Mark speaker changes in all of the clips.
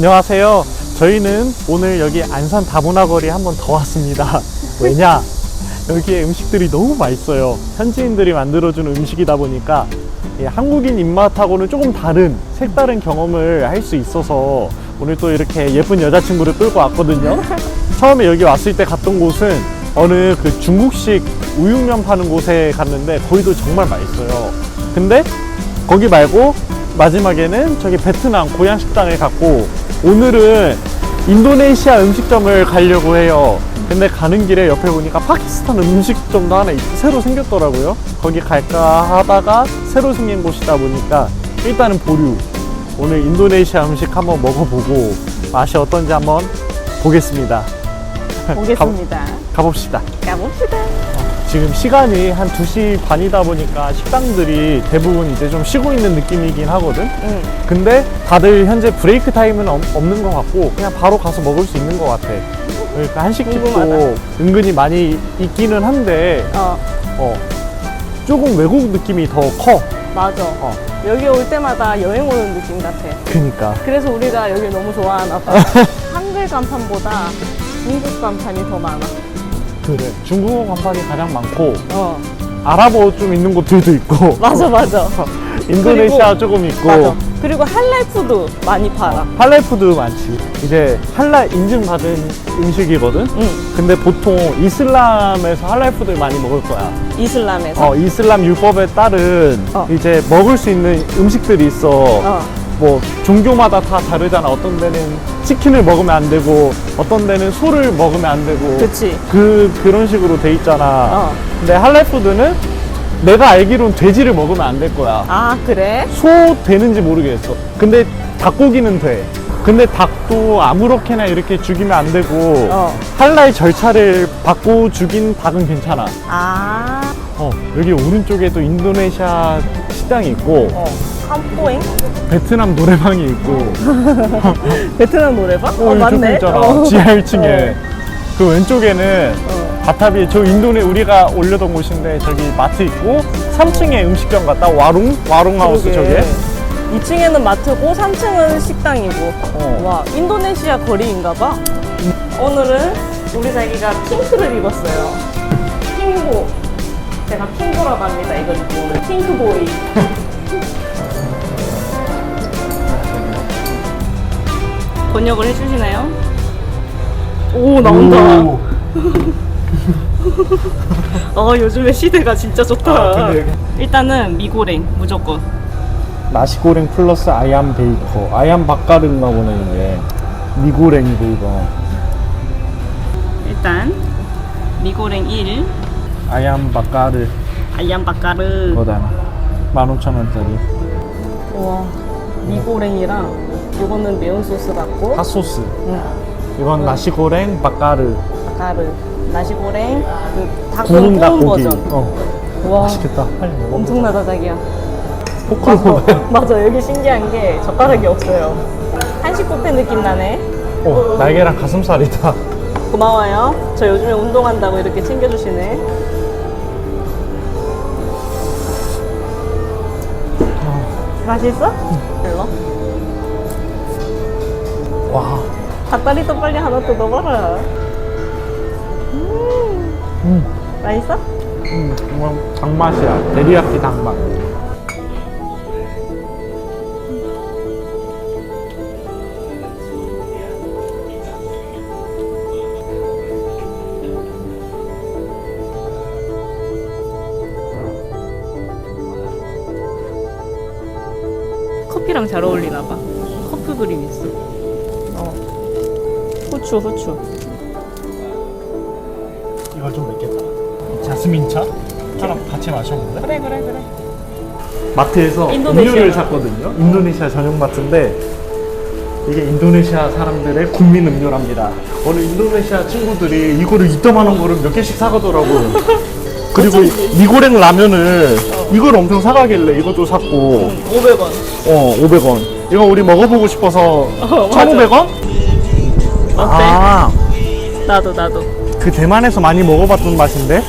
Speaker 1: 안녕하세요. 저희는 오늘 여기 안산 다문화 거리 한번 더 왔습니다. 왜냐? 여기에 음식들이 너무 맛있어요. 현지인들이 만들어주는 음식이다 보니까 이 한국인 입맛하고는 조금 다른 색다른 경험을 할 수 있어서 오늘 또 이렇게 예쁜 여자친구를 끌고 왔거든요. 처음에 여기 왔을 때 갔던 곳은 어느 그 중국식 우육면 파는 곳에 갔는데 거기도 정말 맛있어요. 근데 거기 말고 마지막에는 저기 베트남 고향 식당에 갔고 오늘은 인도네시아 음식점을 가려고 해요. 근데 가는 길에 옆에 보니까 파키스탄 음식점도 하나 있- 새로 생겼더라고요. 거기 갈까 하다가 새로 생긴 곳이다 보니까 일단은 보류. 오늘 인도네시아 음식 한번 먹어보고 맛이 어떤지 한번 보겠습니다.
Speaker 2: 보겠습니다.
Speaker 1: 가, 봅시다
Speaker 2: 가봅시다.
Speaker 1: 지금 시간이 한 2시 반이다 보니까 식당들이 대부분 이제 좀 쉬고 있는 느낌이긴 하거든.
Speaker 2: 응.
Speaker 1: 근데 다들 현재 브레이크 타임은 없- 없는 것 같고 그냥 바로 가서 먹을 수 있는 것 같아. 그러니까 한식집도
Speaker 2: 궁금하다.
Speaker 1: 은근히 많이 있기는 한데
Speaker 2: 어,
Speaker 1: 어, 조금 외국 느낌이 더 커.
Speaker 2: 맞아.
Speaker 1: 어.
Speaker 2: 여기 올 때마다 여행 오는 느낌 같아.
Speaker 1: 그니까.
Speaker 2: 그래서 우리가 여기 너무 좋아하나 봐. 한글 간판보다 중국 간판이 더 많아.
Speaker 1: 그래. 중국어 간판이 가장 많고
Speaker 2: 어,
Speaker 1: 아랍어 좀 있는 곳들도 있고
Speaker 2: 맞아, 맞아.
Speaker 1: 인도네시아 조금 있고
Speaker 2: 맞아. 그리고 할랄 푸드 많이 팔아.
Speaker 1: 할랄 푸드 많지. 이제 할랄 인증 받은 음식이거든.
Speaker 2: 응,
Speaker 1: 근데 보통 이슬람에서 할랄 푸드를 많이 먹을 거야.
Speaker 2: 이슬람에서.
Speaker 1: 어, 이슬람 율법에 따른
Speaker 2: 어.
Speaker 1: 이제 먹을 수 있는 음식들이 있어.
Speaker 2: 어,
Speaker 1: 뭐 종교마다 다 다르잖아. 어떤 데는 치킨을 먹으면 안 되고, 어떤 데는 소를 먹으면 안 되고.
Speaker 2: 그치.
Speaker 1: 그 그런 식으로 돼 있잖아.
Speaker 2: 어.
Speaker 1: 근데 할랄 푸드는 내가 알기로는 돼지를 먹으면 안 될 거야.
Speaker 2: 아, 그래?
Speaker 1: 소 되는지 모르겠어. 근데 닭고기는 돼. 근데 닭도 아무렇게나 이렇게 죽이면 안 되고
Speaker 2: 어.
Speaker 1: 할랄 절차를 받고 죽인 닭은 괜찮아.
Speaker 2: 아,
Speaker 1: 어, 여기 오른쪽에 또 인도네시아 식당이 있고
Speaker 2: 어. 캄포잉?
Speaker 1: 베트남 노래방이 있고
Speaker 2: 베트남 노래방? 어,
Speaker 1: 여기
Speaker 2: 맞네.
Speaker 1: 있잖아.
Speaker 2: 어.
Speaker 1: 지하 1층에 그 왼쪽에는
Speaker 2: 어.
Speaker 1: 바타비에 저 인도네 우리가 올려던 곳인데 저기 마트 있고 3층에 음식점 갔다 와룽 와룽 하우스. 저게
Speaker 2: 2층에는 마트고 3층은 식당이고
Speaker 1: 어.
Speaker 2: 와 인도네시아 거리인가 봐 오늘은 우리 자기가 핑크를 입었어요 제가 핑보라고 합니다 이걸 입고 핑크보이. 번역을 해주시나요? 오 나온다.
Speaker 1: 오.
Speaker 2: 어 요즘에 시대가 진짜 좋다.
Speaker 1: 아, 그래.
Speaker 2: 일단은 미고랭 무조건.
Speaker 1: 나시고랭 플러스 아얌 베이커. 아얌 바까르인가 보네 이게. 미고랭이고 이거
Speaker 2: 일단 미고랭 1
Speaker 1: 아얌 바까르
Speaker 2: 아얌 바까르
Speaker 1: 거다. 15,000원짜리.
Speaker 2: 와 미고랭이랑 이거는 매운 소스 같고.
Speaker 1: 핫소스.
Speaker 2: 응.
Speaker 1: 이건 나시고랭 바까르
Speaker 2: 바까르 나시고랭 그 닭은
Speaker 1: 구운
Speaker 2: 구운
Speaker 1: 닭고기.
Speaker 2: 버전
Speaker 1: 어
Speaker 2: 와.
Speaker 1: 맛있겠다. 빨리 먹어
Speaker 2: 엄청나다 자기야.
Speaker 1: 포크로 먹어야
Speaker 2: 맞아. 여기 신기한 게 젓가락이 없어요. 한식 뷔페 느낌 나네.
Speaker 1: 어 날개랑 가슴살이다.
Speaker 2: 고마워요. 저 요즘에 운동한다고 이렇게 챙겨주시네 맛있어? 별로?
Speaker 1: 와
Speaker 2: 닭다리도 빨리 하나 더 넣어봐라 음
Speaker 1: 음,
Speaker 2: 맛있어?
Speaker 1: 음, 정말 닭맛이야 데리야끼 닭맛
Speaker 2: 커피랑 잘 어울리나 봐. 커피 그림 있어. 어. 후추, 후추.
Speaker 1: 이걸 좀 맵겠다 자스민 차? 하나 같이 마셔볼래?
Speaker 2: 그래, 그래, 그래.
Speaker 1: 마트에서
Speaker 2: 인도네시아.
Speaker 1: 음료를 샀거든요. 인도네시아 전용 마트인데 이게 인도네시아 사람들의 국민 음료랍니다. 어느 인도네시아 친구들이 이거를 이따만한 거를 몇 개씩 사가더라고. 그리고 이- 미고랭 라면을 이걸 엄청 사가길래 이것도 샀고
Speaker 2: 500원.
Speaker 1: 어 500원. 이거 우리 먹어보고 싶어서
Speaker 2: 어, 맞아.
Speaker 1: 1,500원?
Speaker 2: 어때?
Speaker 1: 아
Speaker 2: 나도, 나도.
Speaker 1: 그 대만에서 많이 먹어봤던 맛인데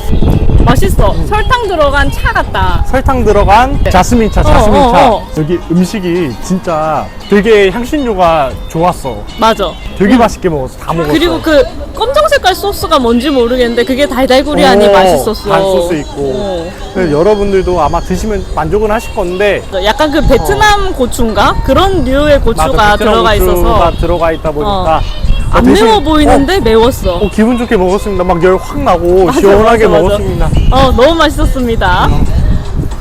Speaker 2: 맛있어. 설탕 들어간 차 같다.
Speaker 1: 설탕 들어간 자스민차 자스민차
Speaker 2: 어, 어.
Speaker 1: 여기 음식이 진짜 되게 향신료가 좋았어
Speaker 2: 맞아.
Speaker 1: 되게 맛있게 먹었어 다 먹었어
Speaker 2: 그리고 그 검정 색깔 소스가 뭔지 모르겠는데 그게 달달구리하니
Speaker 1: 오,
Speaker 2: 맛있었어.
Speaker 1: 반 소스 있고.
Speaker 2: 어.
Speaker 1: 그래서 여러분들도 아마 드시면 만족은 하실 건데
Speaker 2: 약간 그 베트남 고추인가? 그런 류의 고추가
Speaker 1: 어. 맞아, 베트남
Speaker 2: 들어가
Speaker 1: 고추가
Speaker 2: 있어서
Speaker 1: 들어가 있다 보니까
Speaker 2: 안
Speaker 1: 대신-
Speaker 2: 매워 보이는데 매웠어.
Speaker 1: 어, 어, 기분 좋게 먹었습니다 막 열 확 나고
Speaker 2: 맞아,
Speaker 1: 시원하게
Speaker 2: 맞아, 맞아.
Speaker 1: 먹었습니다
Speaker 2: 어, 너무 맛있었습니다.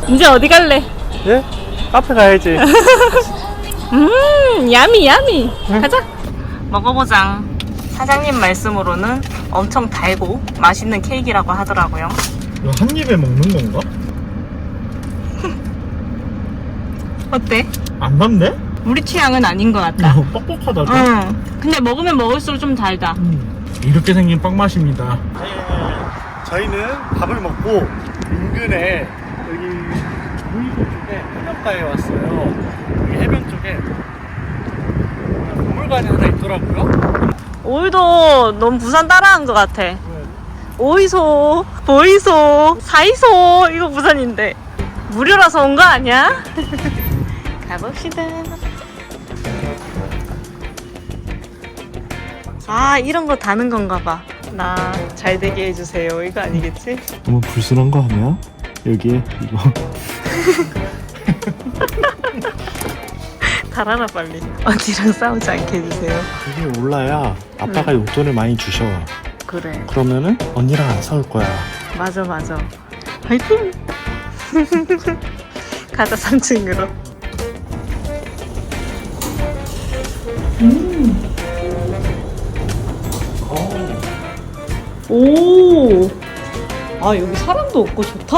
Speaker 2: 이제 어디 갈래?
Speaker 1: 예? 카페 가야지
Speaker 2: 음, 야미 야미. 가자. 먹어보자. 사장님 말씀으로는 엄청 달고 맛있는 케이크라고 하더라고요.
Speaker 1: 이거 한 입에 먹는 건가?
Speaker 2: 어때?
Speaker 1: 안 닿네?
Speaker 2: 우리 취향은 아닌 것 같다.
Speaker 1: 뻑뻑하다
Speaker 2: 응. 근데 먹으면 먹을수록 좀 달다.
Speaker 1: 이렇게 생긴 빵 맛입니다. 저희는 밥을 먹고 인근에 여기 무이도 쪽에 해변가에 왔어요. 여기 해변 쪽에 박물관이 하나 있더라고요.
Speaker 2: 오이도 너무 부산 따라한 것 같아. 오이소, 보이소, 사이소 이거 부산인데 무료라서 온 거 아니야? 가봅시다. 아 이런 거 다는 건가 봐. 나 잘 되게 해주세요. 이거 아니겠지?
Speaker 1: 너무 불순한 거 아니야? 여기에 이거
Speaker 2: 달아라 빨리. 언니랑 싸우지 않게 해주세요.
Speaker 1: 이게 올라야 아빠가 용돈을 많이 주셔.
Speaker 2: 그래.
Speaker 1: 그러면은 언니랑 안 싸울 거야.
Speaker 2: 맞아 맞아. 화이팅. 가자 3층으로. 오. 아, 여기 사람도 없고 좋다.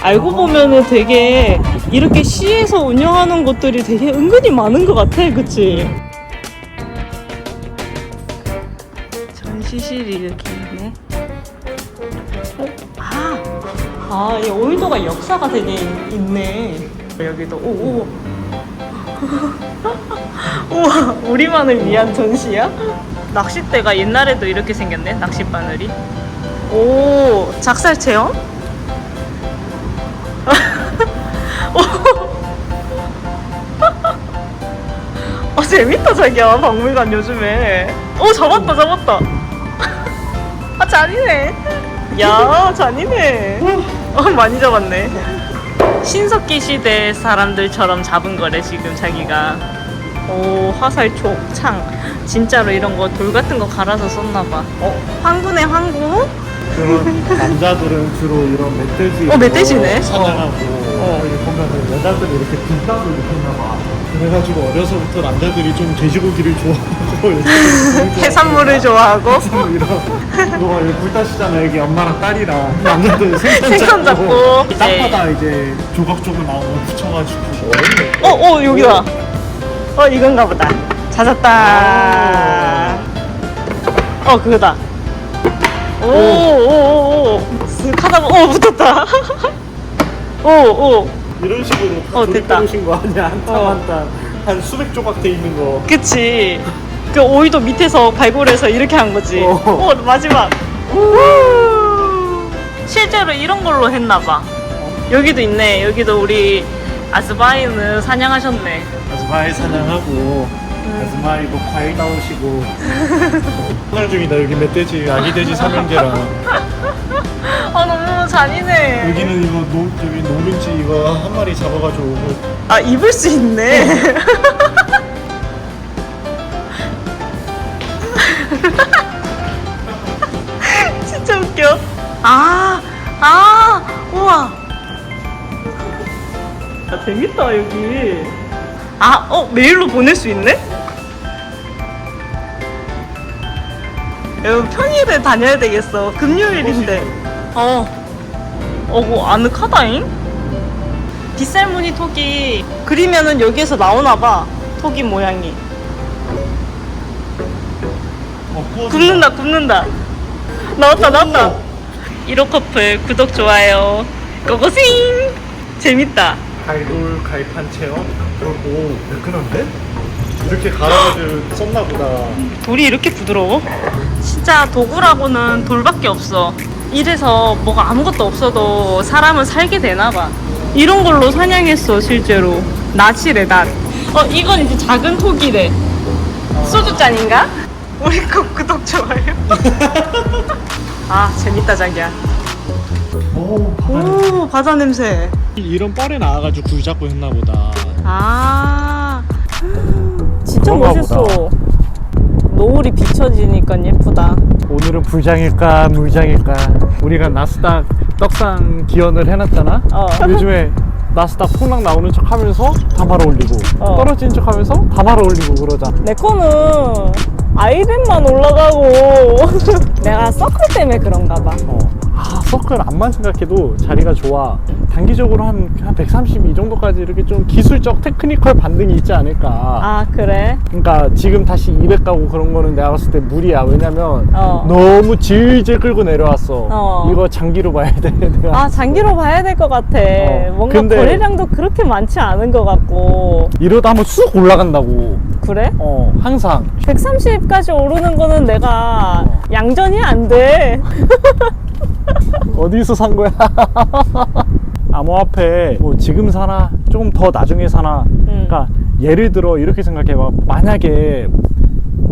Speaker 2: 알고 보면은 되게 이렇게 시에서 운영하는 곳들이 되게 은근히 많은 것 같아. 그치? 전시실이 이렇게 있네. 어? 아. 아, 이 오일도가 역사가 되게 있- 있네. 여기도. 오, 오. 우와, 우리만을 위한 전시야? 낚싯대가 옛날에도 이렇게 생겼네, 낚싯바늘이. 오, 작살 체험? 오. 아, 재밌다, 자기야, 박물관 요즘에. 오, 잡았다, 잡았다. 아, 잔이네. 야, 잔이네. 어, 많이 잡았네. 신석기 시대 사람들처럼 잡은 거래, 지금 자기가. 오, 화살촉, 창. 진짜로 이런 거 돌 같은 거 갈아서 썼나봐. 어, 황구네, 황구?
Speaker 1: 그런 남자들은 주로 이런 멧돼지
Speaker 2: 어, 멧돼지네.
Speaker 1: 사냥하고
Speaker 2: 어.
Speaker 1: 보면은 여자들이 이렇게 불닭을 입혔나 봐. 그래가지고 어려서부터 남자들이 좀 돼지고기를 좋아하고 이렇게
Speaker 2: 해산물을 좋아하고.
Speaker 1: 이런 너 여기 불타시잖아 여기 엄마랑 딸이랑 남자들 생선,
Speaker 2: 생선 잡고. 이제-
Speaker 1: 땅바다 이제 조각조각 나오고 붙여가지고
Speaker 2: 어, 어, 여기다. 어, 이건가 보다. 찾았다. 어, 그거다. 오, 오, 오, 오. 쓱 하다 보, 오, 붙었다. 오, 오.
Speaker 1: 이런 식으로 다
Speaker 2: 어, 됐다.
Speaker 1: 조립해놓으신 거 아니야 한땀
Speaker 2: 어.
Speaker 1: 한땀 한 수백 조각 돼 있는 거
Speaker 2: 그치. 그 오이도 밑에서 발굴해서 이렇게 한 거지.
Speaker 1: 어.
Speaker 2: 오, 마지막. 우. 실제로 이런 걸로 했나 봐. 여기도 있네. 여기도 우리 아스바이는 사냥하셨네.
Speaker 1: 아즈마이 사냥하고 아즈마이도 과일 따오시고 사냥 중이다 여기 멧돼지 아기 돼지 삼형제랑
Speaker 2: 아, 너무 잔인해.
Speaker 1: 여기는 이거 노, 여기 노른지 이거 한 마리 잡아가지고
Speaker 2: 아, 입을 수 있네. 진짜 웃겨. 아, 아, 우와. 아, 재밌다, 여기. 아, 어, 메일로 보낼 수 있네? 여기 평일에 다녀야 되겠어. 금요일인데. 어. 어고, 아늑하다잉? 빗살무늬 톡이 그리면은 여기에서 나오나 봐. 톡이 모양이.
Speaker 1: 어.
Speaker 2: 굽는다, 굽는다. 나왔다, 나왔다. 1호 커플 구독, 좋아요. 고고싱! 재밌다.
Speaker 1: 갈돌 갈판 체험 그리고 매끈한데? 이렇게 갈아가지고 썼나 보다
Speaker 2: 돌이 이렇게 부드러워? 진짜 도구라고는 돌밖에 없어. 이래서 뭐가 아무것도 없어도 사람은 살게 되나 봐. 이런 걸로 사냥했어, 실제로. 낫이래, 낫. 어, 이건 이제 작은 고기래. 소주잔인가? 우리 거 구독, 좋아요. 아, 재밌다, 자기야.
Speaker 1: 오,
Speaker 2: 오, 바다 냄새.
Speaker 1: 이런 뻘에 나와가지고 굴 잡고 했나 보다.
Speaker 2: 아, 진짜 멋있어.
Speaker 1: 보다.
Speaker 2: 노을이 비춰지니까 예쁘다.
Speaker 1: 오늘은 불장일까 물장일까 우리가 나스닥 떡상 기원을 해놨잖아
Speaker 2: 어.
Speaker 1: 요즘에 나스닥 폭락 나오는 척 하면서 다 말아 올리고
Speaker 2: 어.
Speaker 1: 떨어지는 척 하면서 다 말아 올리고 그러자
Speaker 2: 내 거는 아이템만 올라가고 내가 서클 때문에 그런가 봐.
Speaker 1: 어. 아 서클 암만 생각해도 자리가 좋아 단기적으로 한, 한 130이 정도까지 이렇게 좀 기술적 테크니컬 반등이 있지 않을까
Speaker 2: 아 그래?
Speaker 1: 그러니까 지금 다시 200 가고 그런 거는 내가 봤을 때 무리야 왜냐면
Speaker 2: 어.
Speaker 1: 너무 질질 끌고 내려왔어
Speaker 2: 어.
Speaker 1: 이거 장기로 봐야 돼 내가
Speaker 2: 아 장기로 봐야 될 것 같아.
Speaker 1: 어,
Speaker 2: 뭔가
Speaker 1: 근데-
Speaker 2: 거래량도 그렇게 많지 않은 것 같고.
Speaker 1: 이러다 한번 쑥 올라간다고
Speaker 2: 그래?
Speaker 1: 어 항상
Speaker 2: 130까지 오르는 거는 내가
Speaker 1: 어.
Speaker 2: 양전이 안 돼.
Speaker 1: 어디서 산 거야? 암호화폐 뭐 지금 사나? 조금 더 나중에 사나?
Speaker 2: 음.
Speaker 1: 그러니까 예를 들어 이렇게 생각해 봐. 만약에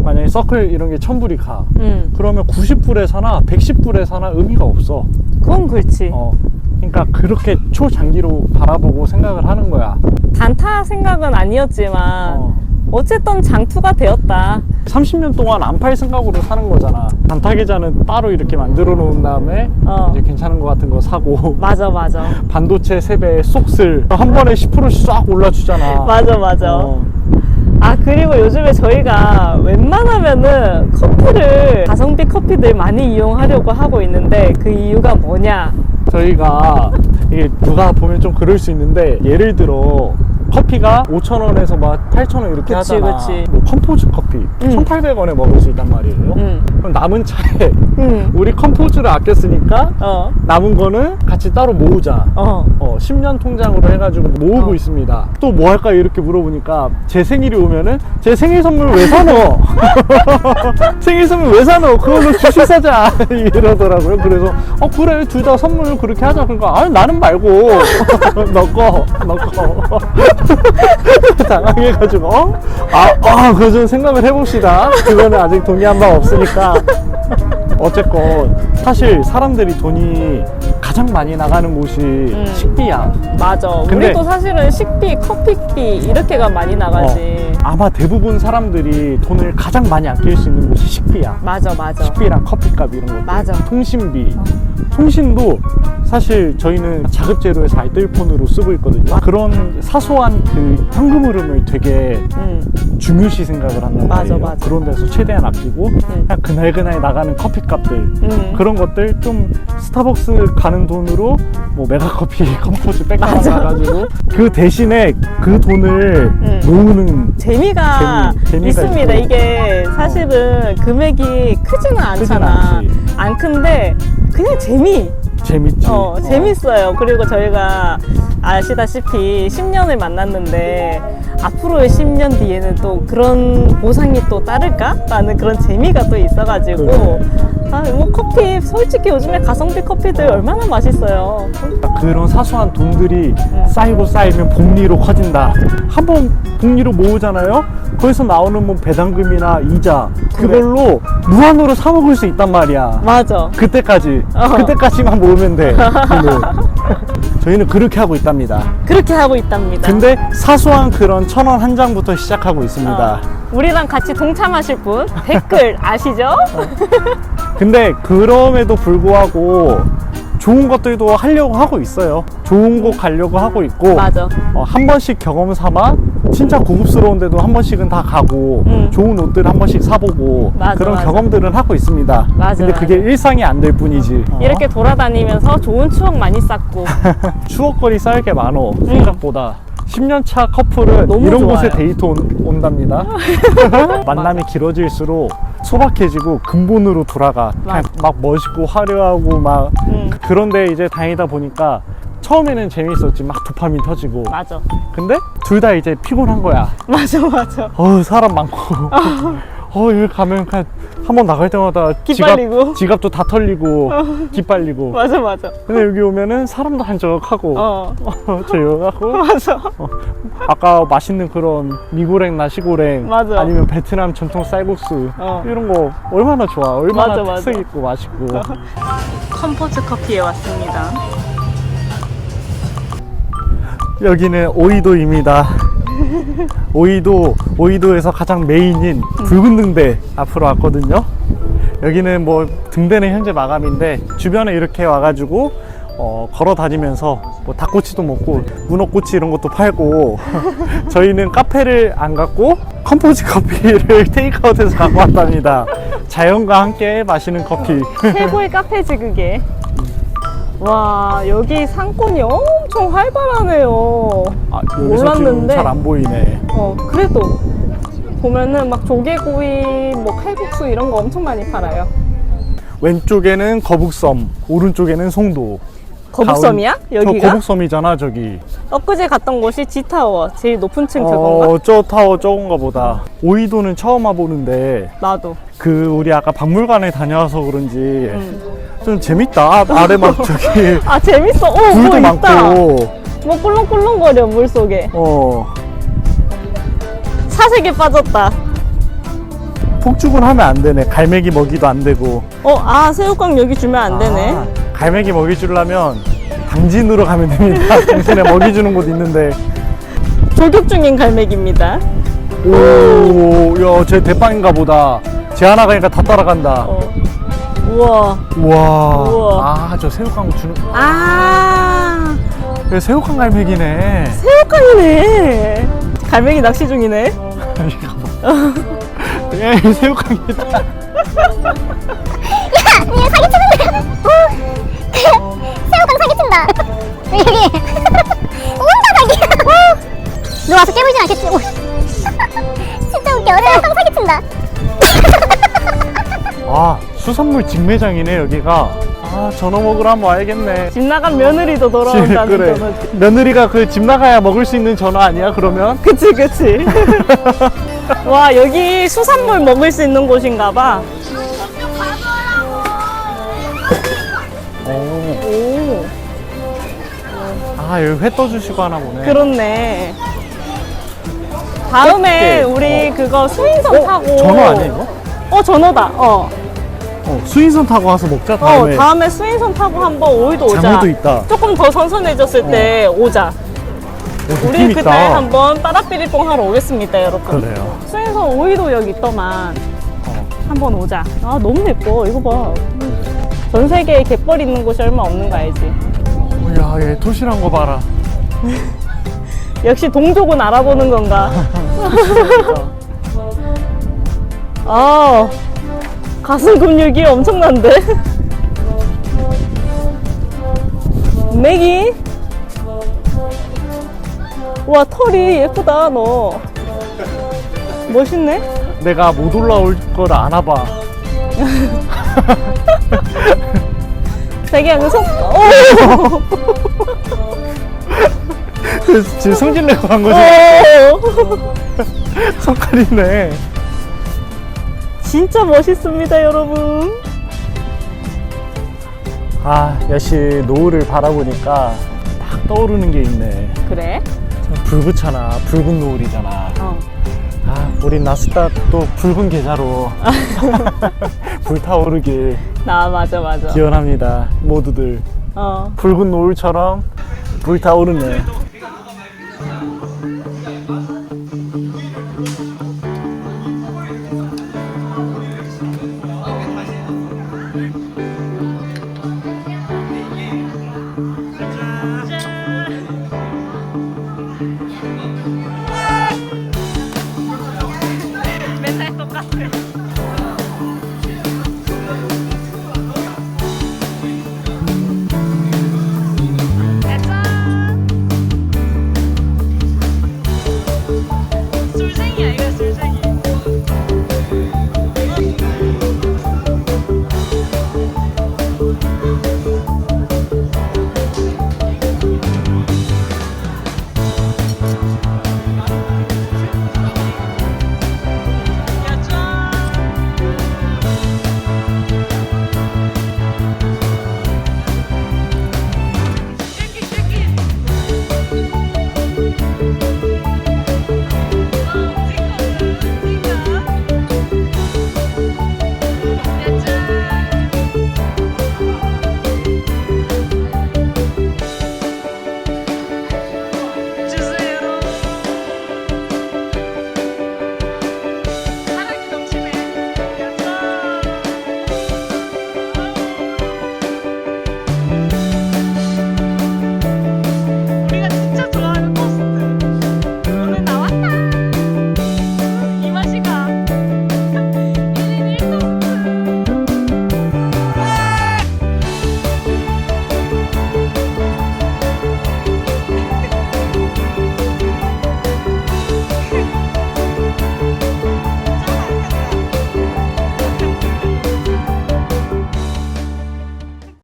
Speaker 1: 만약에 서클 이런 게 1000불이 가.
Speaker 2: 응,
Speaker 1: 그러면 90불에 사나 110불에 사나 의미가 없어.
Speaker 2: 그건 그렇지.
Speaker 1: 어. 그러니까 그렇게 초장기로 바라보고 생각을 하는 거야.
Speaker 2: 단타 생각은 아니었지만
Speaker 1: 어.
Speaker 2: 어쨌든 장투가 되었다.
Speaker 1: 30년 동안 안 팔 생각으로 사는 거잖아 단타 계좌는 따로 이렇게 만들어 놓은 다음에
Speaker 2: 어.
Speaker 1: 이제 괜찮은 거 같은 거 사고
Speaker 2: 맞아 맞아.
Speaker 1: 반도체 세배에 쏙쓸 한 번에 10%씩 싹 올라주잖아
Speaker 2: 맞아 맞아.
Speaker 1: 어.
Speaker 2: 아 그리고 요즘에 저희가 웬만하면은 커피를 가성비 커피들 많이 이용하려고 하고 있는데 그 이유가 뭐냐?
Speaker 1: 저희가 이게 누가 보면 좀 그럴 수 있는데 예를 들어 커피가 5,000원에서 막 8,000원 이렇게
Speaker 2: 그치,
Speaker 1: 하잖아
Speaker 2: 그치.
Speaker 1: 뭐 컴포즈 커피
Speaker 2: 응.
Speaker 1: 1,800원에 먹을 수 있단 말이에요
Speaker 2: 응.
Speaker 1: 그럼 남은 차에
Speaker 2: 응.
Speaker 1: 우리 컴포즈를 아꼈으니까
Speaker 2: 어.
Speaker 1: 남은 거는 같이 따로 모으자
Speaker 2: 어.
Speaker 1: 어, 10년 통장으로 해가지고 모으고
Speaker 2: 어.
Speaker 1: 있습니다. 또 뭐 할까 이렇게 물어보니까 제 생일이 오면은 제 생일 선물 왜 사노? 생일 선물 왜 사노? 그걸로 주식 사자 이러더라고요. 그래서 어 그래 둘 다 선물 그렇게 하자. 그러니까 아 나는 말고 너꺼 너꺼 당황해가지고 어? 아, 아 그거 좀 생각을 해봅시다. 그거는 아직 동의한 바 없으니까. 어쨌건 사실 사람들이 돈이 가장 많이 나가는 곳이 식비야.
Speaker 2: 맞아.
Speaker 1: 근데-
Speaker 2: 우리도 사실은 식비, 커피비 이렇게가 많이 나가지.
Speaker 1: 어, 아마 대부분 사람들이 돈을 가장 많이 아낄 수 있는 곳이 식비야.
Speaker 2: 맞아 맞아.
Speaker 1: 식비랑 커피값 이런 거.
Speaker 2: 맞아.
Speaker 1: 통신비. 통신도 사실 저희는 자급제로에서 알뜰폰으로 쓰고 있거든요. 그런 사소한 그 현금 흐름을 되게
Speaker 2: 응.
Speaker 1: 중요시 생각을 한단
Speaker 2: 맞아,
Speaker 1: 말이에요.
Speaker 2: 맞아.
Speaker 1: 그런 데서 최대한 아끼고 그냥 그날그날 나가는 커피값들
Speaker 2: 응.
Speaker 1: 그런 것들 좀 스타벅스 가는 돈으로 뭐 메가커피 컴포즈 백화점
Speaker 2: 맞아.
Speaker 1: 가가지고 그 대신에 그 돈을
Speaker 2: 응.
Speaker 1: 모으는
Speaker 2: 재미가,
Speaker 1: 재미, 재미가
Speaker 2: 있습니다.
Speaker 1: 있고.
Speaker 2: 이게 사실은 금액이 크지는
Speaker 1: 크진
Speaker 2: 않잖아.
Speaker 1: 않지.
Speaker 2: 안 큰데 그냥 재미.
Speaker 1: 재밌지.
Speaker 2: 어, 재밌어요. 그리고 저희가 아시다시피 10년을 만났는데 앞으로의 10년 뒤에는 또 그런 보상이 또 따를까? 라는 그런 재미가 또 있어가지고
Speaker 1: 그래.
Speaker 2: 아, 뭐 커피 솔직히 요즘에 가성비 커피들 얼마나 맛있어요.
Speaker 1: 그러니까 그런 사소한 돈들이
Speaker 2: 응.
Speaker 1: 쌓이고 쌓이면 복리로 커진다. 한번 복리로 모으잖아요. 거기서 나오는 뭐 배당금이나 이자 그걸로 무한으로 사 먹을 수 있단 말이야.
Speaker 2: 맞아.
Speaker 1: 그때까지
Speaker 2: 어.
Speaker 1: 그때까지만 모으면 돼. 돈을. 저희는 그렇게 하고 있답니다.
Speaker 2: 그렇게 하고 있답니다.
Speaker 1: 근데 사소한 그런 천 원 한 장부터 시작하고 있습니다.
Speaker 2: 어, 우리랑 같이 동참하실 분 댓글 아시죠?
Speaker 1: 근데 그럼에도 불구하고 좋은 것들도 하려고 하고 있어요. 좋은 곳 가려고 하고 있고
Speaker 2: 맞아.
Speaker 1: 어, 한 번씩 경험 삼아 진짜 고급스러운 데도 한 번씩은 다 가고
Speaker 2: 음.
Speaker 1: 좋은 옷들 한 번씩 사보고
Speaker 2: 맞아,
Speaker 1: 그런
Speaker 2: 맞아.
Speaker 1: 경험들은 하고 있습니다.
Speaker 2: 맞아,
Speaker 1: 근데 그게
Speaker 2: 맞아.
Speaker 1: 일상이 안 될 뿐이지. 어?
Speaker 2: 이렇게 돌아다니면서 좋은 추억 많이 쌓고
Speaker 1: 추억거리 쌓일 게 많어 생각보다 10년 차 커플은
Speaker 2: 너무
Speaker 1: 이런
Speaker 2: 좋아요.
Speaker 1: 곳에 데이트 온, 온답니다 만남이 길어질수록 소박해지고 근본으로 돌아가 그냥
Speaker 2: 맞아.
Speaker 1: 막 멋있고 화려하고 막
Speaker 2: 음.
Speaker 1: 그런데 이제 다니다 보니까 처음에는 재밌었지 막 도파민 터지고
Speaker 2: 맞아.
Speaker 1: 근데 둘 다 이제 피곤한 거야
Speaker 2: 맞아 맞아.
Speaker 1: 어우 사람 많고 어 여기 가면 그냥 한번 나갈 때마다
Speaker 2: 기빨리고.
Speaker 1: 지갑, 지갑도 다 털리고 기빨리고
Speaker 2: 맞아 맞아.
Speaker 1: 근데 여기 오면은 사람도 한적하고
Speaker 2: 어
Speaker 1: 조용하고
Speaker 2: 맞아.
Speaker 1: 아까 맛있는 그런 미고랭 나 시고랭
Speaker 2: 맞아.
Speaker 1: 아니면 베트남 전통 쌀국수
Speaker 2: 어.
Speaker 1: 이런 거 얼마나 좋아 얼마나
Speaker 2: 맞아, 맞아.
Speaker 1: 특색 있고 맛있고
Speaker 2: 컴포트 커피에 왔습니다.
Speaker 1: 여기는 오이도입니다 오이도 오이도에서 가장 메인인 붉은 등대 앞으로 왔거든요. 여기는 뭐 등대는 현재 마감인데 주변에 이렇게 와가지고 어, 걸어 다니면서 뭐 닭꼬치도 먹고 문어꼬치 이런 것도 팔고 저희는 카페를 안 갔고 컴포즈 커피를 테이크아웃해서 갖고 왔답니다. 자연과 함께 마시는 커피.
Speaker 2: 최고의 카페지 그게. 와 여기 상권이 엄청 활발하네요.
Speaker 1: 아, 여기서
Speaker 2: 몰랐는데.
Speaker 1: 잘 안 보이네
Speaker 2: 어 그래도 보면은 막 조개구이, 뭐 칼국수 이런 거 엄청 많이 팔아요.
Speaker 1: 왼쪽에는 거북섬 오른쪽에는 송도
Speaker 2: 거북섬이야?
Speaker 1: 가운- 저
Speaker 2: 여기가?
Speaker 1: 거북섬이잖아 저기
Speaker 2: 엊그제 갔던 곳이 지타워 제일 높은 층 그건가?
Speaker 1: 어, 저 타워 저건가 보다 오이도는 처음 와보는데
Speaker 2: 나도.
Speaker 1: 그 우리 아까 박물관에 다녀와서 그런지
Speaker 2: 응.
Speaker 1: 좀 재밌다 아래 막 저기
Speaker 2: 아 재밌어. 오, 뭐
Speaker 1: 불도
Speaker 2: 있다.
Speaker 1: 많고
Speaker 2: 뭐 꿀렁꿀렁거려 물 속에.
Speaker 1: 어
Speaker 2: 사색에 빠졌다.
Speaker 1: 폭죽은 하면 안 되네 갈매기 먹이도 안 되고
Speaker 2: 어, 아 새우깡 여기 주면 안 되네.
Speaker 1: 아, 갈매기 먹이 주려면 당진으로 가면 됩니다 당신에 먹이 주는 곳 있는데
Speaker 2: 조격 중인 갈매기입니다.
Speaker 1: 오 야 쟤 대빵인가 보다 쟤 하나 가니까 다 따라간다
Speaker 2: 어. 우와.
Speaker 1: 우와.
Speaker 2: 우와.
Speaker 1: 아, 저 새우깡 주는. 아왜 새우깡 갈매기네.
Speaker 2: 새우깡이네. 갈매기 낚시 중이네.
Speaker 1: 예, 새우깡이다.
Speaker 3: 얘 사기 치는데? 새우깡 사기친다. 여기 온다 사기. 너 와서 깨물진 않겠지? 오. 진짜 웃겨. 새우깡 사기친다.
Speaker 1: 아, 수산물 직매장이네, 여기가. 아, 전어 먹으러 한번 와야겠네.
Speaker 2: 집 나간 며느리도 돌아온다는
Speaker 1: 그래. 며느리가 그 집 나가야 먹을 수 있는 전어 아니야, 그러면?
Speaker 2: 그치 그치. 와 여기 수산물 먹을 수 있는 곳인가 봐.
Speaker 1: 아, 여기 회 떠주시고 하나 보네.
Speaker 2: 그렇네. 다음에
Speaker 1: 어,
Speaker 2: 우리 그거 수인선
Speaker 1: 어?
Speaker 2: 타고.
Speaker 1: 전어 아니야, 이거?
Speaker 2: 어 전어다. 어.
Speaker 1: 어, 수인선 타고 와서 먹자,
Speaker 2: 어
Speaker 1: 다음에.
Speaker 2: 다음에 수인선 타고 한번 오이도 오자.
Speaker 1: 장어도 있다.
Speaker 2: 조금 더 선선해졌을 때 오자.
Speaker 1: 오,
Speaker 2: 우리
Speaker 1: 느낌
Speaker 2: 그때
Speaker 1: 있다.
Speaker 2: 한번 빠라삐리뽕 하러 오겠습니다, 여러분.
Speaker 1: 그래요.
Speaker 2: 수인선 오이도 여기 있더만
Speaker 1: 어.
Speaker 2: 한번 오자. 아 너무 예뻐. 이거 봐. 전 세계에 갯벌 있는 곳이 얼마 없는 거 알지?
Speaker 1: 어, 야, 얘 토실한 거 봐라.
Speaker 2: 역시 동족은 알아보는 건가? 아 가슴 근육이 엄청난데? 맥이? 와 털이 예쁘다 너 멋있네?
Speaker 1: 내가 못 올라올 걸 아나 봐.
Speaker 2: 자기야 그 속.. 오!
Speaker 1: 지금 성질 내고 간 거지?
Speaker 2: 오!
Speaker 1: 석칼이네.
Speaker 2: 진짜 멋있습니다 여러분
Speaker 1: 아, 역시 노을을 바라보니까 딱 떠오르는 게 있네.
Speaker 2: 그래?
Speaker 1: 붉잖아. 붉은 노을이잖아.
Speaker 2: 어
Speaker 1: 아, 우린 나스타 또 붉은 계좌로 불타오르길
Speaker 2: 나 맞아 맞아
Speaker 1: 기원합니다. 모두들.
Speaker 2: 어
Speaker 1: 붉은 노을처럼 불타오르네.